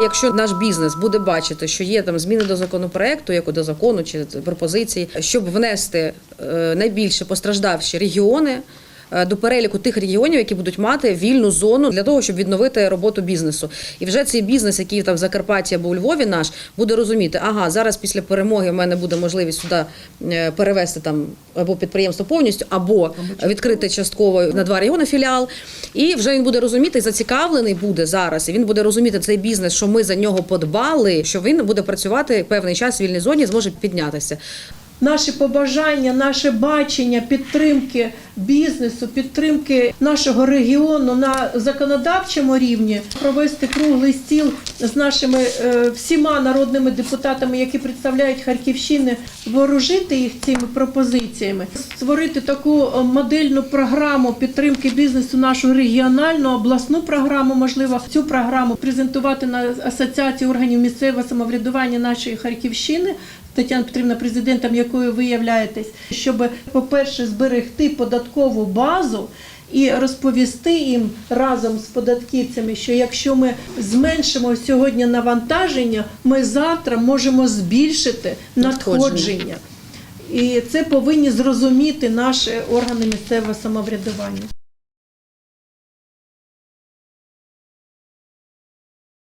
Якщо наш бізнес буде бачити, що є там зміни до законопроекту, як до закону чи пропозиції, щоб внести е, найбільше постраждавші регіони. Е, До переліку тих регіонів, які будуть мати вільну зону для того, щоб відновити роботу бізнесу, і вже цей бізнес, який там в Закарпатті або у Львові, наш буде розуміти, ага, зараз після перемоги в мене буде можливість сюди е, перевести там або підприємство повністю, або відкрити частково на два регіони філіал. І вже він буде розуміти, зацікавлений буде зараз. І він буде розуміти цей бізнес, що ми за нього подбали, що він буде працювати певний час в вільній зоні, зможе піднятися. Наші побажання, наше бачення підтримки бізнесу, підтримки нашого регіону на законодавчому рівні, провести круглий стіл з нашими е, всіма народними депутатами, які представляють Харківщини, вооружити їх цими пропозиціями, створити таку е, модельну програму підтримки бізнесу, нашу регіональну обласну програму. Можливо, цю програму презентувати на асоціації органів місцевого самоврядування нашої Харківщини. Тетяна Петрівна, президентом якої ви являєтесь, щоб, по-перше, зберегти податкову базу і розповісти їм разом з податківцями, що якщо ми зменшимо сьогодні навантаження, ми завтра можемо збільшити Надходження. надходження. І це повинні зрозуміти наші органи місцевого самоврядування.